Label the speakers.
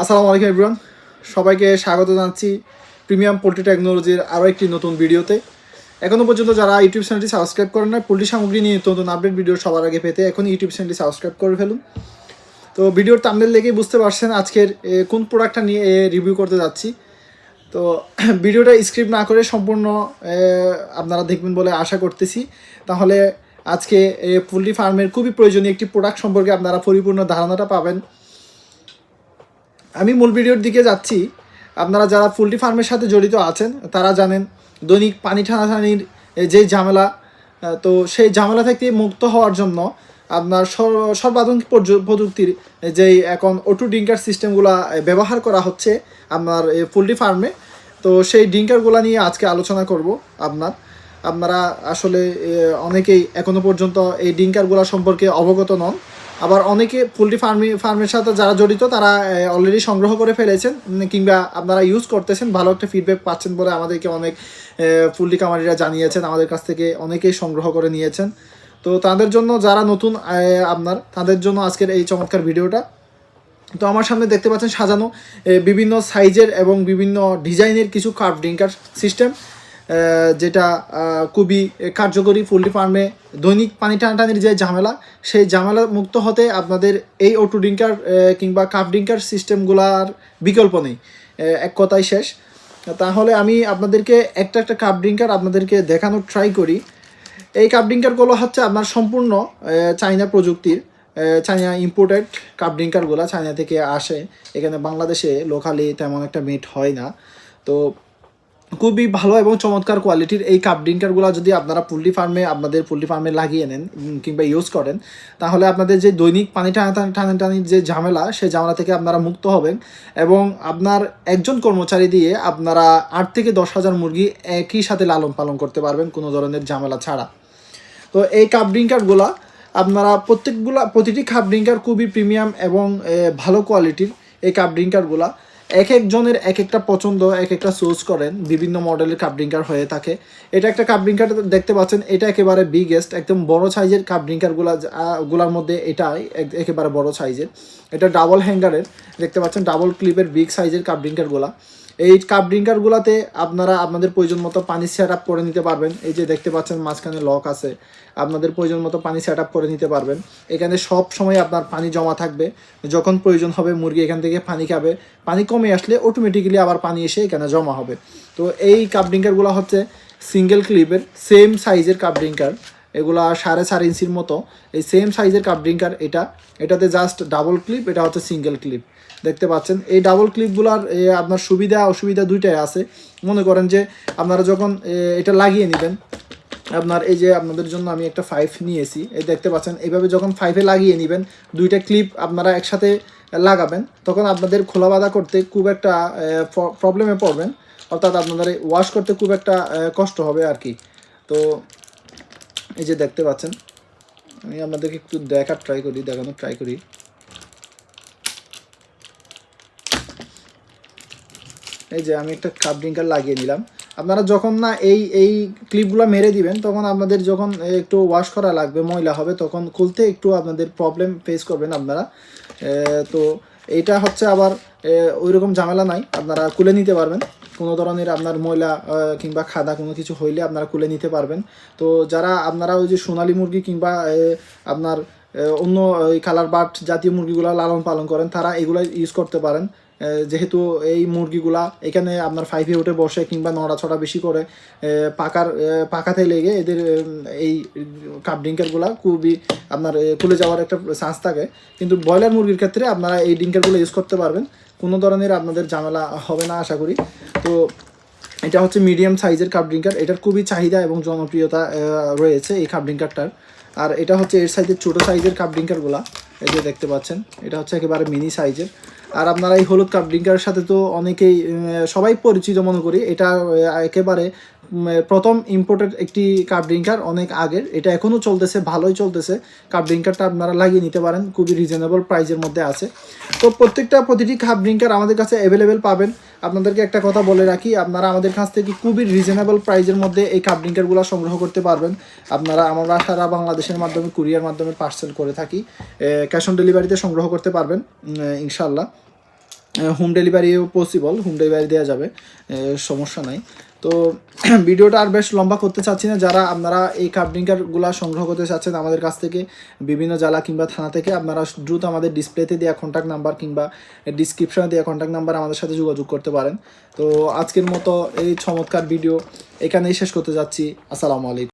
Speaker 1: আসসালামু আলাইকুম এভরিওয়ান সবাইকে স্বাগত জানাচ্ছি প্রিমিয়াম পোলট্রি টেকনোলজির আরও একটি নতুন ভিডিওতে। এখনও পর্যন্ত যারা ইউটিউব চ্যানেলটি সাবস্ক্রাইব করেন না পোলট্রি সামগ্রী নিয়ে নতুন আপডেট ভিডিও সবার আগে পেতে এখন ইউটিউব চ্যানেলটি সাবস্ক্রাইব করে ফেলুন। তো ভিডিওর তামদের লেগেই বুঝতে পারছেন আজকের কোন প্রোডাক্টটা নিয়ে রিভিউ করতে যাচ্ছি। তো ভিডিওটা স্ক্রিপ্ট না করে সম্পূর্ণ আপনারা দেখবেন বলে আশা করতেছি। তাহলে আজকে পোলট্রি ফার্মের খুবই প্রয়োজনীয় একটি প্রোডাক্ট সম্পর্কে আপনারা পরিপূর্ণ ধারণাটা পাবেন। আমি মূল ভিডিওর দিকে যাচ্ছি। আপনারা যারা পোলট্রি ফার্মের সাথে জড়িত আছেন, তারা জানেন দৈনিক পানি টানাটানির যে ঝামেলা তো সেই ঝামেলা থেকে মুক্ত হওয়ার জন্য আপনার সর- সর্বাধুনিক প্রযুক্তির যেই এখন অটো ডিঙ্কার সিস্টেমগুলো ব্যবহার করা হচ্ছে আপনার পোলট্রি ফার্মে, তো সেই ডিঙ্কারগুলো নিয়ে আজকে আলোচনা করব আপনার। আপনারা আসলে অনেকেই এখনও পর্যন্ত এই ডিঙ্কারগুলো সম্পর্কে অবগত নন। আবার অনেকে পোলট্রি ফার্মি, ফার্মের সাথে যারা জড়িত, তারা অলরেডি সংগ্রহ করে ফেলেছেন কিংবা আপনারা ইউজ করতেছেন। ভালো একটা ফিডব্যাক পাচ্ছেন বলে আমাদেরকে অনেক পোলট্রি কামারিরা জানিয়েছেন, আমাদের কাছ থেকে অনেকেই সংগ্রহ করে নিয়েছেন। তো তাদের জন্য যারা নতুন আপনার, তাদের জন্য আজকের এই চমৎকার ভিডিওটা। তো আমার সামনে দেখতে পাচ্ছেন সাজানো বিভিন্ন সাইজের এবং বিভিন্ন ডিজাইনের কিছু কার্ভ ড্রিঙ্কার সিস্টেম যেটা খুবই কার্যকরী পোলট্রি ফার্মে দৈনিক পানি টানাটানির যে ঝামেলা, সেই ঝামেলা মুক্ত হতে আপনাদের এই অটো ড্রিঙ্কার কিংবা কাপ ড্রিঙ্কার সিস্টেমগুলার বিকল্প নেই। এক কথাই শেষ। তাহলে আমি আপনাদেরকে একটা একটা কাপ ড্রিঙ্কার আপনাদেরকে দেখানোর ট্রাই করি। এই কাপ ড্রিঙ্কারগুলো হচ্ছে আপনার সম্পূর্ণ চাইনা প্রযুক্তির চাইনা ইম্পোর্টেড কাপ ড্রিঙ্কারগুলো চাইনা থেকে আসে। এখানে বাংলাদেশে লোকালি তেমন একটা মিট হয় না। তো খুবই ভালো এবং চমৎকার কোয়ালিটির এই কাপ ড্রিঙ্কারগুলো যদি আপনারা পোলট্রি ফার্মে আপনাদের পোলট্রি ফার্মে লাগিয়ে নেন কিংবা ইউজ করেন, তাহলে আপনাদের যে দৈনিক পানি টানা টানা টানির যে ঝামেলা সেই ঝামেলা থেকে আপনারা মুক্ত হবেন এবং আপনার একজন কর্মচারী দিয়ে আপনারা আট থেকে দশ হাজার মুরগি একই সাথে লালন পালন করতে পারবেন কোনো ধরনের ঝামেলা ছাড়া। তো এই কাপ ড্রিঙ্কারগুলো আপনারা প্রত্যেকগুলা, প্রতিটি কাপ ড্রিঙ্কার খুবই প্রিমিয়াম এবং ভালো কোয়ালিটির এই কাপ ড্রিঙ্কারগুলা এক একজনের এক একটা পছন্দ এক একটা চুজ করেন, বিভিন্ন মডেলের কাপ ড্রিঙ্কার হয়ে থাকে। এটা একটা কাপ ড্রিঙ্কার দেখতে পাচ্ছেন, এটা একেবারে বিগেস্ট একদম বড় সাইজের কাপ ড্রিঙ্কারগুলা গুলার মধ্যে এটাই একেবারে বড় সাইজের এটা ডাবল হ্যাঙ্গারের দেখতে পাচ্ছেন ডাবল ক্লিপের বিগ সাইজের কাপ ড্রিঙ্কারগুলা এই কাপ ড্রিঙ্কারগুলোতে আপনারা আপনাদের প্রয়োজন মতো পানি সেট আপ করে নিতে পারবেন। এই যে দেখতে পাচ্ছেন মাঝখানে লক আছে। আপনাদের প্রয়োজন মতো পানি সেট আপ করে নিতে পারবেন। এখানে সব সময় আপনার পানি জমা থাকবে। যখন প্রয়োজন হবে মুরগি এখান থেকে পানি খাবে। পানি কমে আসলে অটোমেটিক্যালি আবার পানি এসে এখানে জমা হবে। তো এই কাপ ড্রিঙ্কারগুলো হচ্ছে সিঙ্গেল ক্লিপের সেম সাইজের কাপ ড্রিঙ্কার এগুলা সাড়ে চার ইঞ্চির মতো। এই সেম সাইজের কাপ ড্রিঙ্কার এটা। এটাতে জাস্ট ডাবল ক্লিপ এটা হচ্ছে সিঙ্গেল ক্লিপ দেখতে পাচ্ছেন? এই ডাবল ক্লিপগুলার আপনার সুবিধা, অসুবিধা দুইটাই আছে। মনে করেন যে আপনারা যখন এটা লাগিয়ে নেবেন, আপনার এই যে আপনাদের জন্য আমি একটা ফাইভ নিয়েছি। এই দেখতে পাচ্ছেন? এইভাবে যখন ফাইভে লাগিয়ে নেবেন, দুইটা ক্লিপ আপনারা একসাথে লাগাবেন, তখন আপনাদের খোলা বাঁধা করতে খুব একটা প্রবলেমে পড়বেন। অর্থাৎ আপনাদের ওয়াশ করতে খুব একটা কষ্ট হবে আর কি। তো এই যে দেখতে পাচ্ছেন, আমি আপনাদেরকে একটু দেখার ট্রাই করি, দেখানোর ট্রাই করি। এই যে আমি একটা কাপ ড্রিঙ্কার লাগিয়ে নিলাম। আপনারা যখন না এই এই ক্লিপগুলো মেরে দিবেন, তখন আপনাদের যখন একটু ওয়াশ করা লাগবে, ময়লা হবে, তখন খুলতে একটু আপনাদের প্রবলেম ফেস করবেন আপনারা। তো এইটা হচ্ছে আবার ওই রকম ঝামেলা নাই, আপনারা খুলে নিতে পারবেন। কোনো ধরনের আপনার ময়লা কিংবা খাদা কোনো কিছু হইলে আপনারা খুলে নিতে পারবেন। তো যারা আপনারা ওই যে সোনালি মুরগি কিংবা আপনার অন্য কালার বাট জাতীয় মুরগিগুলো লালন পালন করেন, তারা এগুলো ইউজ করতে পারেন। যেহেতু এই মুরগিগুলা এখানে আপনার ফাইভে উঠে বসে কিংবা নড়া নড়াছড়া বেশি করে পাকার পাকাতে লেগে এদের এই কাপ ড্রিঙ্কারগুলা খুবই আপনার খুলে যাওয়ার একটা চান্স থাকে। কিন্তু ব্রয়লার মুরগির ক্ষেত্রে আপনারা এই ড্রিঙ্কারগুলো ইউজ করতে পারবেন। কোনো ধরনের আপনাদের ঝামেলা হবে না, আশা করি। তো এটা হচ্ছে মিডিয়াম সাইজের কাপ ড্রিঙ্কার এটার খুবই চাহিদা এবং জনপ্রিয়তা রয়েছে এই কাপ ড্রিঙ্কারটার আর এটা হচ্ছে এর সাইজের ছোটো সাইজের কাপ ড্রিঙ্কারগুলা এই যে দেখতে পাচ্ছেন, এটা হচ্ছে একেবারে মিনি সাইজের। আর আপনারা এই হলুদ কাপ ড্রিঙ্কারের সাথে তো অনেকেই সবাই পরিচিত মনে করি, এটা, একেবারে প্রথম ইম্পোর্টেড একটি কাপ ড্রিঙ্কার অনেক আগের। এটা এখনও চলতেছে, ভালোই চলতেছে। কাপ ড্রিঙ্কারটা আপনারা লাগিয়ে নিতে পারেন, খুবই রিজনেবল প্রাইজের মধ্যে আছে। তো প্রত্যেকটা প্রতিটি কাপ ড্রিঙ্কার আমাদের কাছে অ্যাভেলেবেল পাবেন। আপনাদেরকে একটা কথা বলে রাখি, আপনারা আমাদের কাছ থেকে খুবই রিজনেবল প্রাইজের মধ্যে এই কাপ ড্রিঙ্কারগুলো সংগ্রহ করতে পারবেন। আপনারা আমরা সারা বাংলাদেশের মাধ্যমে কুরিয়ার মাধ্যমে পার্সেল করে থাকি। ক্যাশ অন ডেলিভারিতে সংগ্রহ করতে পারবেন ইনশাল্লাহ হোম ডেলিভারিও পসিবল হোম ডেলিভারি দেওয়া যাবে সমস্যা নাই। তো ভিডিওটা আর বেশ লম্বা করতে চাচ্ছি না। যারা আপনারা এই কাপড্রিঙ্কারগুলো সংগ্রহ করতে চাচ্ছেন আমাদের কাছ থেকে, বিভিন্ন জেলা কিংবা থানা থেকে, আপনারা দ্রুত আমাদের ডিসপ্লেতে দেওয়া কন্ট্যাক্ট নাম্বার কিংবা ডিসক্রিপশনে দেওয়া কন্ট্যাক্ট নাম্বার আমাদের সাথে যোগাযোগ করতে পারেন। তো আজকের মতো এই চমৎকার ভিডিও এখানেই শেষ করতে যাচ্ছি। আসসালামু আলাইকুম।